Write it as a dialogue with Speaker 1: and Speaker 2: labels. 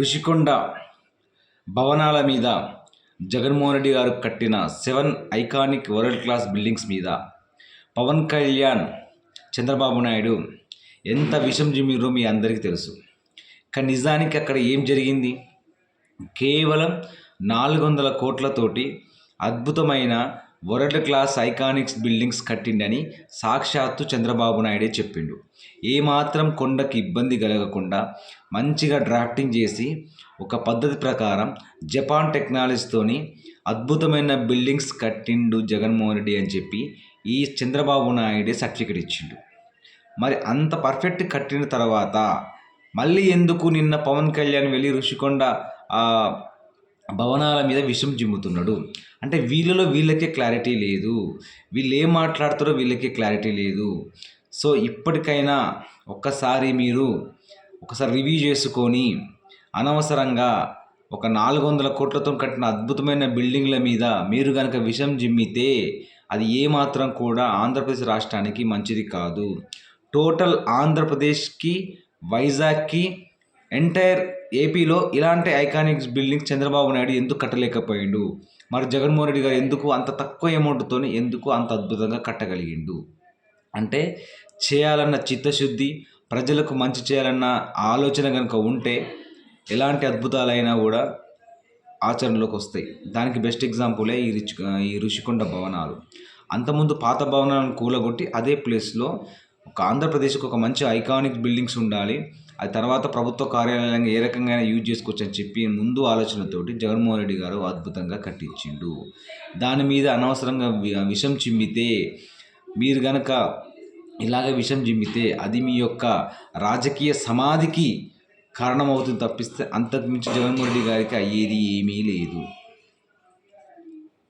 Speaker 1: ఋషికొండ భవనాల మీద జగన్మోహన్ రెడ్డి గారు కట్టిన seven iconic world class buildings మీద పవన్ కళ్యాణ్ చంద్రబాబు నాయుడు ఎంత విషం జిమ్మిరో మీ అందరికీ తెలుసు. కానీ నిజానికి అక్కడ ఏం జరిగింది? కేవలం నాలుగు వందల కోట్లతోటి అద్భుతమైన వరల్డ్ క్లాస్ ఐకానిక్స్ బిల్డింగ్స్ కట్టిండని సాక్షాత్తు చంద్రబాబు నాయుడే చెప్పిండు. ఏమాత్రం కొండకి ఇబ్బంది కలగకుండా మంచిగా డ్రాఫ్టింగ్ చేసి ఒక పద్ధతి ప్రకారం జపాన్ టెక్నాలజీతోని అద్భుతమైన బిల్డింగ్స్ కట్టిండు జగన్మోహన్ రెడ్డి అని చెప్పి ఈ చంద్రబాబు నాయుడే సర్టిఫికెట్ ఇచ్చిండు. మరి అంత పర్ఫెక్ట్ కట్టిన తర్వాత మళ్ళీ ఎందుకు నిన్న పవన్ కళ్యాణ్ వెళ్ళి ఋషికొండ భవనాల మీద విషం జిమ్ముతున్నాడు అంటే వీళ్ళలో వీళ్ళకే క్లారిటీ లేదు. వీళ్ళు ఏం మాట్లాడుతారో వీళ్ళకే క్లారిటీ లేదు. సో ఇప్పటికైనా ఒక్కసారి మీరు ఒకసారి రివ్యూ చేసుకొని అనవసరంగా ఒక నాలుగు వందల కోట్లతో కట్టిన అద్భుతమైన బిల్డింగ్ల మీద మీరు కనుక విషం జిమ్మితే అది ఏమాత్రం కూడా ఆంధ్రప్రదేశ్ రాష్ట్రానికి మంచిది కాదు. టోటల్ ఆంధ్రప్రదేశ్కి వైజాగ్కి ఎంటైర్ ఏపీలో ఇలాంటి ఐకానిక్ బిల్డింగ్ చంద్రబాబు నాయుడు ఎందుకు కట్టలేకపోయాడు? మరి జగన్మోహన్ రెడ్డి గారు ఎందుకు అంత తక్కువ అమౌంట్తో ఎందుకు అంత అద్భుతంగా కట్టగలిగిండు? అంటే చేయాలన్న చిత్తశుద్ధి ప్రజలకు మంచి చేయాలన్న ఆలోచన కనుక ఉంటే ఎలాంటి అద్భుతాలైనా కూడా ఆచరణలోకి వస్తాయి. దానికి బెస్ట్ ఎగ్జాంపులే ఈ రిచ్ ఈ ఋషికొండ భవనాలు. అంతకుముందు పాత భవనాలను కూలగొట్టి అదే ప్లేస్లో ఒక ఆంధ్రప్రదేశ్కి ఒక మంచి ఐకానిక్ బిల్డింగ్స్ ఉండాలి. ఆ తర్వాత ప్రభుత్వ కార్యాలయంగా ఏ రకంగా యూజ్ చేసుకోవచ్చు అని చెప్పి ముందు ఆలోచనతోటి జగన్మోహన్ రెడ్డి గారు అద్భుతంగా కట్టించిండు. దాని మీద అనవసరంగా విషం చిమ్మితే మీరు గనక ఇలాగ విషం చిమ్మితే అది మీ యొక్క రాజకీయ సమాధికి కారణమవుతుంది తప్పిస్తే అంతకు మించి జగన్మోహన్ రెడ్డి గారికి అయ్యేది ఏమీ లేదు.